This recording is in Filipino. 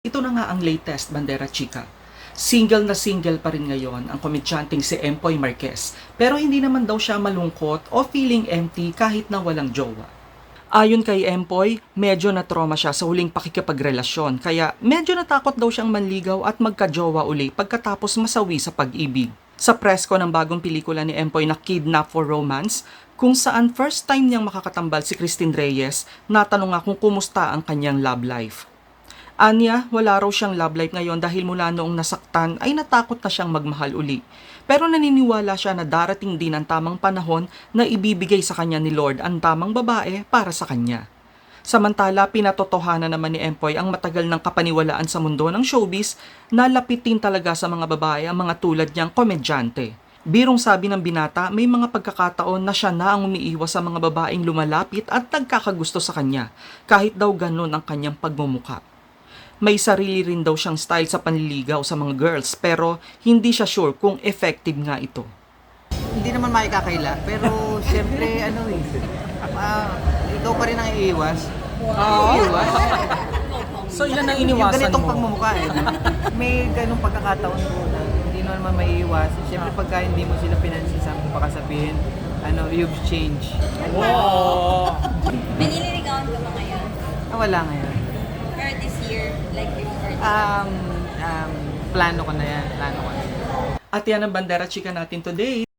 ito na nga ang latest Bandera Chica. Single na single pa rin ngayon ang komedyanteng si Empoy Marquez pero hindi naman daw siya malungkot o feeling empty kahit na walang jowa. Ayon kay Empoy, medyo na-trauma siya sa huling pakikipagrelasyon kaya medyo natakot daw siyang manligaw at magka-jowa uli pagkatapos masawi sa pag-ibig. Sa press ko ng bagong pelikula ni Empoy na Kidnap for Romance, kung saan first time niyang makakatambal si Christine Reyes, natanong nga kung kumusta ang kanyang love life. Anya, wala raw siyang love life ngayon dahil mula noong nasaktan ay natakot na siyang magmahal uli. Pero naniniwala siya na darating din ang tamang panahon na ibibigay sa kanya ni Lord ang tamang babae para sa kanya. Samantala, pinatotohanan naman ni Empoy ang matagal ng kapaniwalaan sa mundo ng showbiz na lapitin talaga sa mga babae ang mga tulad niyang komedyante. Birong sabi ng binata, may mga pagkakataon na siya na ang umiiwas sa mga babaeng lumalapit at nagkakagusto sa kanya, kahit daw ganun ang kanyang pagmumuka. May sarili rin daw siyang style sa panliligaw sa mga girls pero hindi siya sure kung effective nga ito. Hindi naman makikakaila, pero siyempre ano eh, ah, ikaw pa rin ang iiwas. Iiwas. So ilan ang Yung iniwasan ganitong mo? pagmumukha eh. May ganong pagkakataon ko na hindi naman maiiwas. Siyempre pagka hindi mo sila pinansin sa baka sabihin, ano, you've changed. Wow! Binililigawan ka ba ngayon? Ah, wala ngayon. Year, like? Um, um, plano ko na yan, plano ko na yan. At yan ang bandera chika natin today.